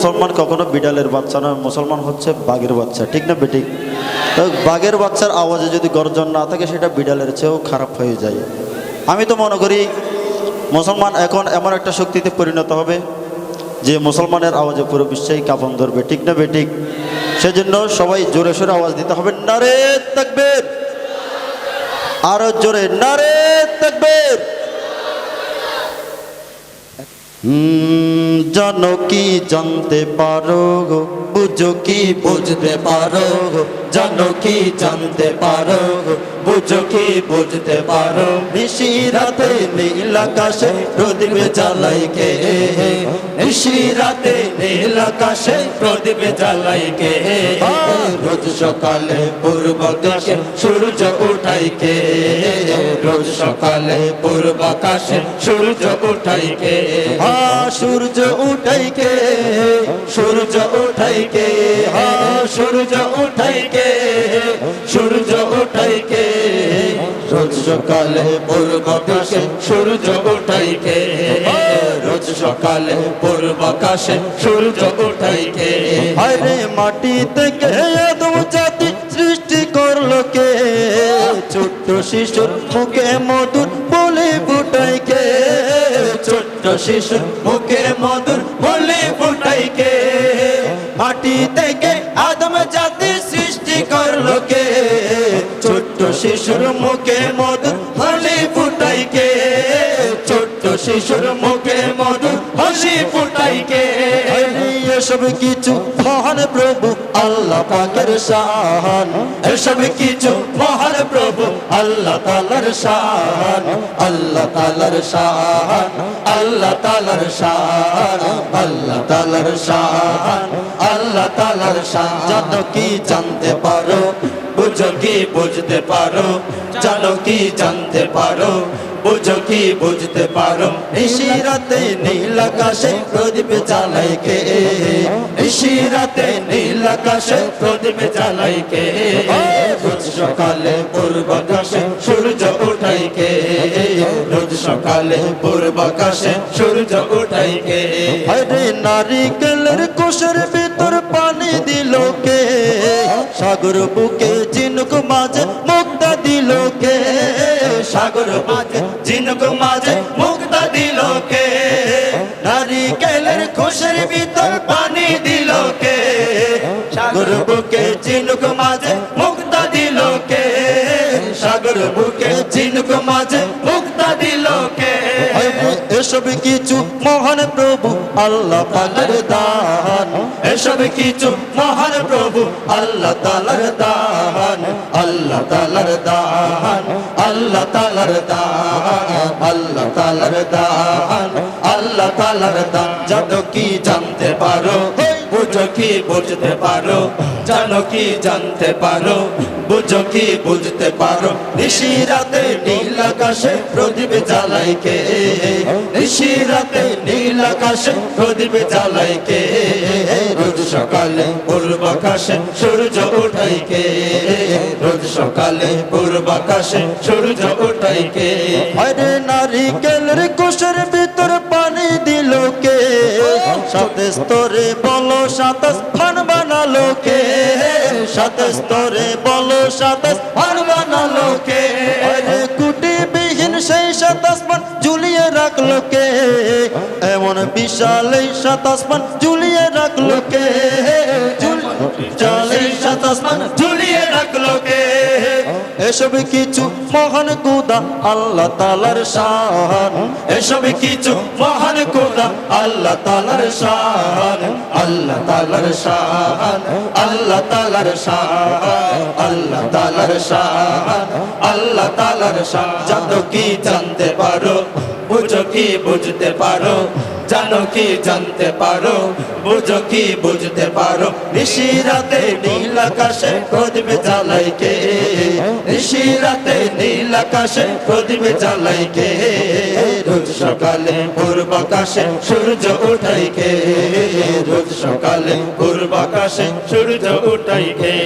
মুসলমান কখনো বিড়ালের বাচ্চা নয়, মুসলমান হচ্ছে বাঘের বাচ্চা, ঠিক না বেঠিক তো বাঘের বাচ্চার আওয়াজে যদি গর্জন না থাকে, সেটা বিড়ালের চেয়েও খারাপ হয়ে যায়। আমি তো মনে করি, মুসলমান এখন এমন একটা শক্তিতে পরিণত হবে, যে মুসলমানের আওয়াজে পুরো বিশ্বেই কাপন ধরবে, ঠিক না বেঠিক সেজন্য সবাই জোরে সোরে আওয়াজ দিতে হবে, নারে তাকবীর! আরও জোরে, নারে তাকবীর! হুম, জানো কি জানতে পারো বুঝো কি বুঝতে পারো গো জানো কি জানতে পারো বুঝো কি বুঝতে পারো? নিশি রাতে নীল আকাশে প্রদীপ জ্বালাই কে? নিশি রাতে নীল আকাশে প্রদীপ জ্বালাই কে? রোজ সকালে পূর্ব দিকে সূর্য উঠাই কে? রোজ সকালে পূর্ব আকাশে সূর্য উঠাই কে? হা, সূর্য উঠাই কে? সূর্য উঠাই কে? হা, সূর্য উঠাই কে? সূর্য উঠাই কে? সকালে পূর্ব সূর্য উঠাইকে রোজ সকালে পূর্ব সূর্য উঠাই কে আরে মাটি থেকে জাতি সৃষ্টি করল কে? ছোট্ট শিশুর মুখে মধুর বলে ফুটাই কে? ছোট্ট শিশুর মুখে মধুর বলে ফুটাই মাটি থেকে আদম জাতি সৃষ্টি করল কে? ছোট্ট শিশুর মুখে মধুর শিশুর মুখে মধুর হাসি ফুটাই কে? এসব কিছু মহান প্রভু আল্লাহ পাকের শান এসব কিছু মহান প্রভু আল্লাহ তালার শান আল্লাহ তালার শান আল্লাহ তালার শান আল্লাহ তালার শান আল্লাহ তালার শান জানো কি জানতে পারো? বুঝো কি বুঝতে পারো? জানো কি জানতে পারো? বুঝো কি বুঝতে পারো? নিশিরাতে নীল আকাশে প্রদীপ জ্বালাই কে? নিশিরাতে নীল আকাশে প্রদীপ জ্বালাই কে? রোজ সকালে পূর্ব আকাশে সূর্য উঠাই কে? রোজ সকালে পূর্ব আকাশে সূর্য উঠাই কে? আরে নারিকেলের কোষের ভিতর পানি দিল কে? সাগর বুকে ঝিনুক মাঝে, মুক্তা দিল কে? সাগর মাঝে, ঝিনুক মাঝে, মুক্তা দিল কে? নারিকেলের খুশের ভিতর পানি দিল কে? সাগর বুকে ঝিনুক মাঝে, মুক্তা দিল কে? সাগর বুকে ঝিনুক মাঝে, মুক্তা দিল কে? এসব কিছু মহান প্রভু আল্লাহ পাকের দান। এসব কিছু মহান প্রভু আল্লাহ তালার দান। তালার দান, আল্লাহ তালার দান, আল্লাহ তালার দান, আল্লাহ তালার দান। জানো কি জানতে পারো? বুঝো কি বুঝতে পারো? জানো কি জানতে পারো? বুঝো কি বুঝতে পারো? নিশি রাতে নীল আকাশে প্রদীপ জ্বালাই কে? নিশি রাতে নীল আকাশে প্রদীপ জ্বালাই কে? সকালে পূর্ব আকাশে সূর্য উঠাই কে? রোজ সকালে পূর্ব আকাশে সূর্য উঠাই কে? আরে নারিকেলের কোষের ভিতর পানি দিল কে? সাথে স্তরে বলো সাতাশ ফান বানালো কে? সাথে স্তরে বলো সাতাশ ফান বানালো কে? আরে কুটি বিহীন সেই সাতাশ মান ঝুলিয়ে রাখল কে? এমন বিশাল এই সাতাশ মান ঝুলিয়ে রাখল কে? রাখল কে এসব কিছু মহান কুদা আল্লাহ তালার শান। এসব কিছু মহান কুদা আল্লাহ তালার শান। আল্লাহ তালার শান, আল্লাহ তালার শান, আল্লাহ তালার শান, আল্লাহ তালার শান। জানো কি জানতে পারো? বুঝো কি বুঝতে পারো? জানো কি জানতে পারো? বুঝো কি বুঝতে পারো? নিশি রাতে নীল আকাশে প্রদীপ জ্বালাই কে? নিশি রাতে নীল আকাশে প্রদীপ জ্বালাই কে? রোজ সকালে পূর্ব আকাশে সূর্য উঠাই কে? রোজ সকালে পূর্ব আকাশে সূর্য উঠাই কে?